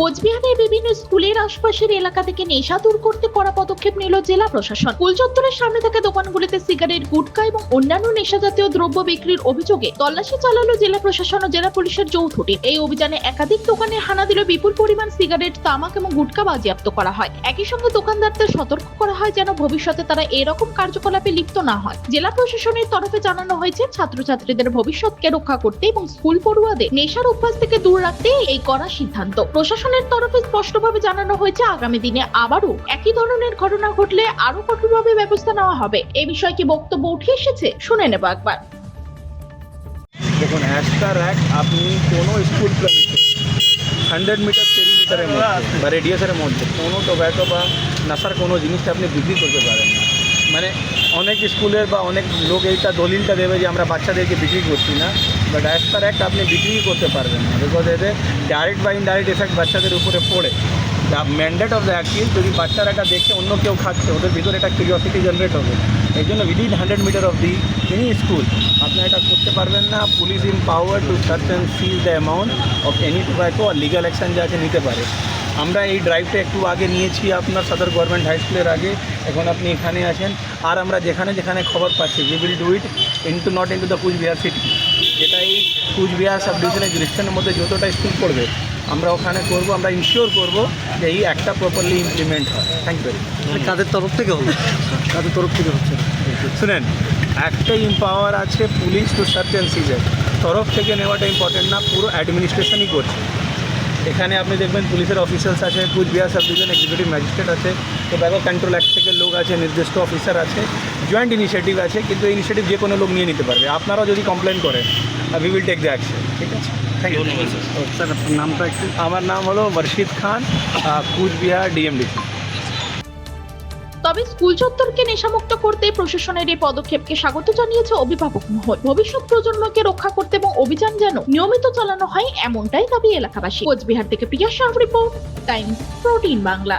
কোচবিহারের বিভিন্ন স্কুলের আশপাশের এলাকা থেকে নেশা দূর করতে কড়া পদক্ষেপ নিল জেলা প্রশাসন। স্কুল চত্বরের সামনে থাকা দোকানগুলিতে সিগারেট গুটখা এবং অন্যান্য নেশা জাতীয় দ্রব্য বিক্রির অভিযোগে তল্লাশি চালালো জেলা প্রশাসন ও জেলা পুলিশের যৌথ টিম। এই অভিযানে একাধিক দোকানে হানা দিল বিপুল পরিমাণ সিগারেট, তামাক এবং গুটখা বাজেয়াপ্ত করা হয়। একই সঙ্গে দোকানদারদের সতর্ক করা হয় যেন ভবিষ্যতে তারা এরকম কার্যকলাপে লিপ্ত না হয়। জেলা প্রশাসনের তরফে জানানো হয়েছে, ছাত্রছাত্রীদের ভবিষ্যৎকে রক্ষা করতে এবং স্কুল পড়ুয়াদের নেশার অভ্যাস থেকে দূর রাখতে এই করা সিদ্ধান্ত। প্রশাসনের তরফে স্পষ্টভাবে জানানো হয়েছে, আগামী দিনে আবারও একই ধরনের ঘটনা ঘটলে আরও কঠোরভাবে ব্যবস্থা নেওয়া হবে। এ বিষয়ে কি বক্তব্য উঠে এসেছে? শুনে নেব একবার। দেখুন পার অ্যাক্ট আপনি কোনো স্কুল হান্ড্রেড মিটার পেরিমিটারের মধ্যে বা রেডিয়াসের মধ্যে কোনো টোব্যাকো বা নাসার কোনো জিনিসটা আপনি বিক্রি করতে পারেন না। মানে অনেক স্কুলের বা অনেক লোক এইটা দলিলটা দেবে যে আমরা বাচ্চাদেরকে বিক্রি করছি না। বাট অ্যাজ পার অ্যাক্ট আপনি বিক্রি করতে পারবেন না। বিকজ এতে ডাইরেক্ট বা ইনডাইরেক্ট এফেক্ট বাচ্চাদের উপরে পড়ে। The mandate of the act is যদি বাচ্চারা এটা দেখে অন্য কেউ খাচ্ছে, ওদের ভিতরে একটা কিউরিয়াসিটি জেনারেট হবে। এই জন্য within hundred metre of the any school আপনি এটা করতে পারবেন না। Police in power to search and seize the amount of any tobacco R legal action যা আছে নিতে পারে। আমরা এই ড্রাইভটা একটু আগে নিয়েছি আপনার সাদার গভর্নমেন্ট হাই স্কুলের আগে। এখন আপনি এখানে আছেন। আর আমরা যেখানে যেখানে খবর পাচ্ছি we will do it into not into the Coochbehar city যেটা এই কুচবিহার সাব ডিভিশনের জুরিকশনের মধ্যে যতটা স্কুল পড়বে আমরা ওখানে করব আমরা ইনশিওর করব যে এই একটা প্রপারলি ইমপ্লিমেন্ট হয়। থ্যাংক ইউ কাদের তরফ থেকে হলো? তাদের তরফ থেকে হচ্ছে? শুনেন একটা ইম্পাওয়ার আছে police to search and seizure তরফ থেকে নেওয়াটা ইম্পর্টেন্ট না পুরো অ্যাডমিনিস্ট্রেশনই করছে। এখানে আপনি দেখবেন পুলিশের অফিসার্স আছে Coochbehar sub division executive magistrate আছে টোব্যাকো কন্ট্রোল অ্যাক্ট থেকে লোক আছে নির্দিষ্ট অফিসার আছে জয়েন্ট ইনিশিয়েটিভ আছে কিন্তু এই ইনিশিয়েটিভ যে কোনো লোক নিয়ে নিতে পারবে। আপনারাও যদি কমপ্লেন করেন we will take the action ঠিক আছে? থ্যাংক ইউ স্যার আপনার নামটা একটু আমার নাম হলো মর্শিদ খান কুচবিহার ডিএমডি তবে স্কুল চত্বরকে নেশামুক্ত করতে প্রশাসনের এই পদক্ষেপকে স্বাগত জানিয়েছে অভিভাবক মহল। ভবিষ্যৎ প্রজন্মকে রক্ষা করতে এবং অভিযান যেন নিয়মিত চালানো হয়, এমনটাই দাবি এলাকাবাসী। কোচবিহার থেকে প্রিয়া সাহ রিপোর্ট টাইমস প্রোটিন বাংলা